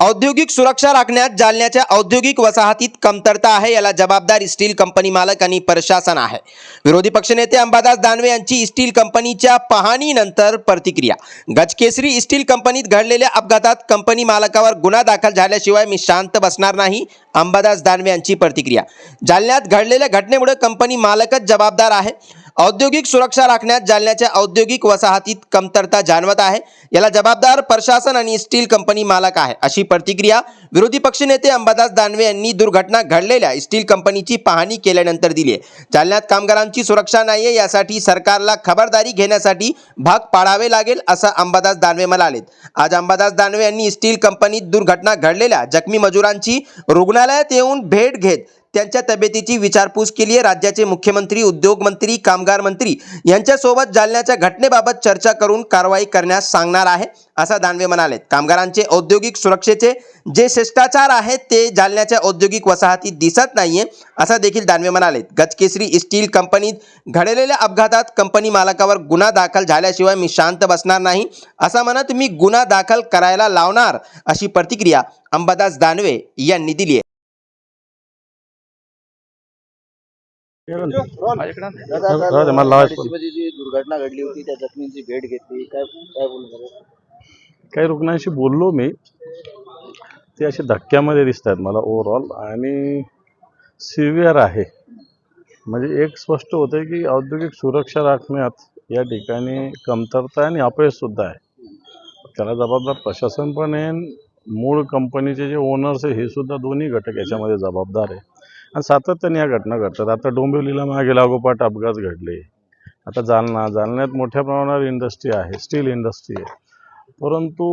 औद्योगिक सुरक्षा राखण्यात जालन्याच्या औद्योगिक वसाहतीत कमतरता आहे याला जबाबदार स्टील कंपनी मालक आणि प्रशासन आहे. विरोधी पक्षनेते अंबादास दानवे यांची स्टील कंपनीच्या पाहणीनंतर प्रतिक्रिया. गजकेसरी स्टील कंपनीत घडलेल्या अपघातात कंपनी मालकावर गुन्हा दाखल झाल्याशिवाय मी शांत बसणार नाही अंबादास दानवे यांची प्रतिक्रिया. जालन्यात घडलेल्या घटनेमुळे कंपनी मालकच जबाबदार आहे. औद्योगिक सुरक्षा राखण्यात जालन्याच्या औद्योगिक वसाहतीत कमतरता जाणवत आहे. याला जबाबदार प्रशासन आणि स्टील कंपनी मालक आहे. अशी प्रतिक्रिया विरोधी पक्षनेते अंबादास दानवे यांनी दुर्घटना घडलेल्या स्टील कंपनीची पाहणी केल्यानंतर दिली आहे. जालन्यात कामगारांची सुरक्षा नाहीये यासाठी सरकारला खबरदारी घेण्यासाठी भाग पाडावे लागेल असं अंबादास दानवे म्हणालेत. आज अंबादास दानवे यांनी स्टील कंपनीत दुर्घटना घडलेल्या जखमी मजुरांची रुग्णालयात येऊन भेट घेत त्यांच्या तब्येतीची विचारपूस केली आहे. राज्याचे मुख्यमंत्री उद्योग मंत्री कामगार मंत्री यांच्यासोबत जालन्याच्या घटनेबाबत चर्चा करून कारवाई करण्यास सांगणार आहे असं दानवे म्हणाले कामगारांचे औद्योगिक सुरक्षेचे जे शिष्टाचार आहेत ते जालन्याच्या औद्योगिक वसाहतीत दिसत नाहीये असं देखील दानवे म्हणाले गजकेसरी स्टील कंपनीत घडलेल्या अपघातात कंपनी मालकावर गुन्हा दाखल झाल्याशिवाय मी शांत बसणार नाही असं म्हणत मी गुन्हा दाखल करायला लावणार अशी प्रतिक्रिया अंबादास दानवे यांनी दिली आहे. मध्ये जी दुर्घटना घडली होती त्या जखमींची भेट घेतली. काय काय बोलू काही रुग्णांशी बोललो मी. ते असे धक्क्यामध्ये दिसत आहेत मला ओव्हरऑल आणि सिव्हिअर आहे. म्हणजे एक स्पष्ट होतं की औद्योगिक सुरक्षा राखण्यात या ठिकाणी कमतरता आहे आणि अपयशसुद्धा आहे. त्याला जबाबदार प्रशासन पण आहे. मूळ कंपनीचे जे ओनर्स आहे हे सुद्धा दोन्ही घटक याच्यामध्ये जबाबदार आहे. आणि सातत्याने या घटना घडतात. आता डोंबिवलीला मागे लागोपाठ अपघात घडले. आता जालना जालन्यात मोठ्या प्रमाणावर इंडस्ट्री आहे स्टील इंडस्ट्री आहे. परंतु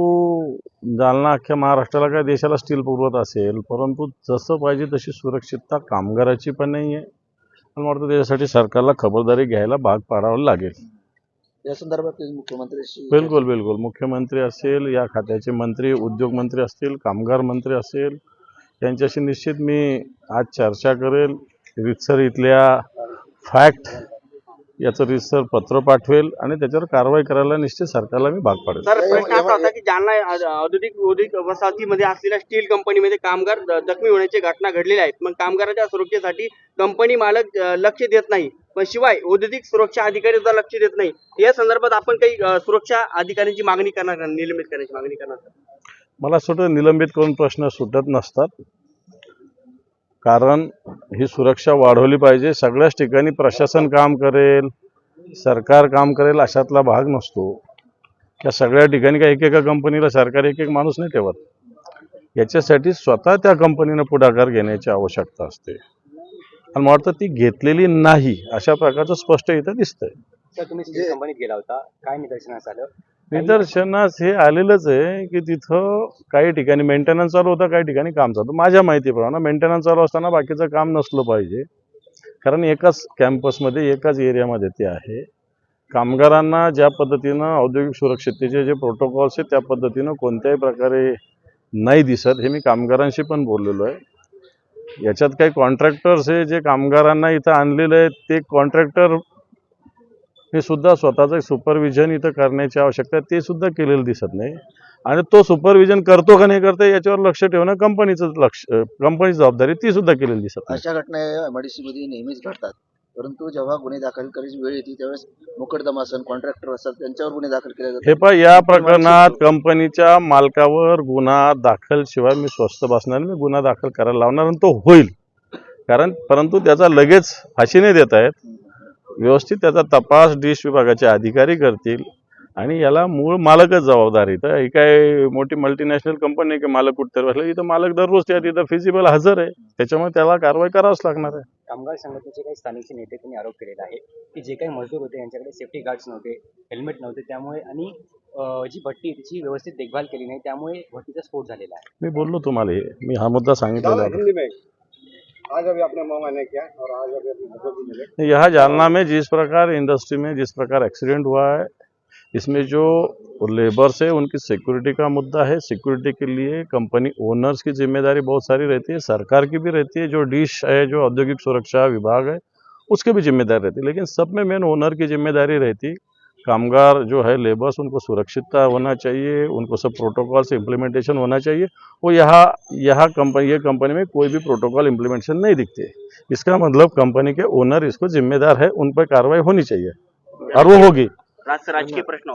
जालना अख्ख्या महाराष्ट्राला काय देशाला स्टील पुरवत असेल परंतु जसं पाहिजे तशी सुरक्षितता कामगाराची पण नाही आहे मला वाटतं त्याच्यासाठी सरकारला खबरदारी घ्यायला भाग पाडावं लागेल. या संदर्भात तुम्ही मुख्यमंत्र्यांशी बिलकुल बिलकुल. मुख्यमंत्री असेल या खात्याचे मंत्री उद्योगमंत्री असतील कामगार मंत्री असेल यांच्याशी निश्चित मी आज चर्चा करेल. रितसर इथल्या फॅक्ट याचं रितसर पत्र पाठवेल आणि त्याच्यावर कारवाई करायला निश्चित सरकारला मी भाग पाडेल. सर प्रश्न असा होता की जालना औद्योगिक औद्योगिक वसाहतीमध्ये असलेल्या स्टील कंपनीमध्ये कामगार जखमी होण्याची घटना घडलेल्या आहेत मग कामगारांच्या सुरक्षेसाठी कंपनी मालक लक्ष देत नाही. पण शिवाय औद्योगिक सुरक्षा अधिकारी सुद्धा लक्ष देत नाही. या संदर्भात आपण काही सुरक्षा अधिकाऱ्यांची मागणी करणार? निलंबित करण्याची मागणी करणार? मला असं वाटतं निलंबित करून प्रश्न सुटत नसतात. कारण ही सुरक्षा वाढवली पाहिजे. सगळ्याच ठिकाणी प्रशासन काम करेल सरकार काम करेल अशातला भाग नसतो. त्या सगळ्या ठिकाणी का एकेका कंपनीला सरकार एक एक माणूस नाही ठेवत. याच्यासाठी स्वतः त्या कंपनीनं पुढाकार घेण्याची आवश्यकता असते. आणि मला वाटतं ती घेतलेली नाही अशा प्रकारचं स्पष्ट इथं दिसतंय. तुम्ही कंपनीत गेला होता काय निदर्शनास आलं? निदर्शनास हे आलेलंच आहे की तिथं काही ठिकाणी मेंटेनन्स चालू होता काही ठिकाणी काम चालू होतं. माझ्या माहितीप्रमाणे मेंटेनन्स चालू असताना बाकीचं काम नसलं पाहिजे. कारण एकाच कॅम्पसमध्ये एकाच एरियामध्ये ते आहे. कामगारांना ज्या पद्धतीनं औद्योगिक सुरक्षिततेचे जे प्रोटोकॉल्स आहेत त्या पद्धतीनं कोणत्याही प्रकारे नाही दिसत हे मी कामगारांशी पण बोललेलो आहे. याच्यात काही कॉन्ट्रॅक्टर्स आहे जे कामगारांना इथं आणलेलं आहे ते कॉन्ट्रॅक्टर हे सुद्धा स्वतःचं सुपरविजन इथं करण्याची आवश्यकता आहे. ते सुद्धा केलेलं दिसत नाही. आणि तो सुपरविजन करतो का नाही करतो याच्यावर लक्ष ठेवणं कंपनीचं लक्ष कंपनीची जबाबदारी ती सुद्धा केलेली दिसत नाही. अशा घटना मध्ये नेहमीच घडतात. परंतु जेव्हा गुन्हे दाखल करायची वेळ येते त्यावेळेस मोकदमा असेल कॉन्ट्रॅक्टर असेल त्यांच्यावर गुन्हे दाखल केले हे जातात पहा या प्रकरणात कंपनीच्या मालकावर गुन्हा दाखल शिवाय मी स्वस्थ बसणार. मी गुन्हा दाखल करायला लावणार आणि तो होईल. कारण परंतु त्याचा लगेच फाशी नाही देत आहेत. व्यवस्थित त्याचा तपास डिश विभागाचे अधिकारी करतील आणि याला मूळ मालकच जबाबदार इथं ही काय मोठी मल्टीनॅशनल कंपनी आहे की मालक कुठतरी बसला इथं मालक दररोज त्या तिथं फिजिबल हजर आहे. त्याच्यामुळे त्याला कारवाई करावंच लागणार आहे. कामगार संघटनेचे काही स्थानिक नेते त्यांनी आरोप केलेला आहे की जे काही मजदूर होते यांच्याकडे सेफ्टी गार्ड्स नव्हते हेल्मेट नव्हते त्यामुळे आणि जी भट्टी तिची व्यवस्थित देखभाल केली नाही त्यामुळे भट्टीचा स्फोट झालेला आहे. मी बोललो तुम्हाला हे मी हा मुद्दा सांगितलेला आज अभी आपने नहीं किया और आज अभी यहाँ जालना में जिस प्रकार इंडस्ट्री में जिस प्रकार एक्सीडेंट हुआ है, इसमें जो लेबर्स है उनकी सिक्योरिटी का मुद्दा है सिक्योरिटी के लिए कंपनी ओनर्स की ज़िम्मेदारी बहुत सारी रहती है, सरकार की भी रहती है, जो डिश है, जो औद्योगिक सुरक्षा विभाग है, उसकी भी ज़िम्मेदारी रहती है। लेकिन सब में मेन ओनर की ज़िम्मेदारी रहती कामगार जो है लेबर्स उनको सुरक्षितता होना चाहिए, उनको सब प्रोटोकॉल से इम्प्लीमेंटेशन होना चाहिए। वो यहाँ यहाँ कंपनी ये कंपनी में कोई भी प्रोटोकॉल इम्प्लीमेंटेशन नहीं दिखते। इसका मतलब कंपनी के ओनर इसको जिम्मेदार है, उन पर कार्रवाई होनी चाहिए। और वो होगी। प्रश्न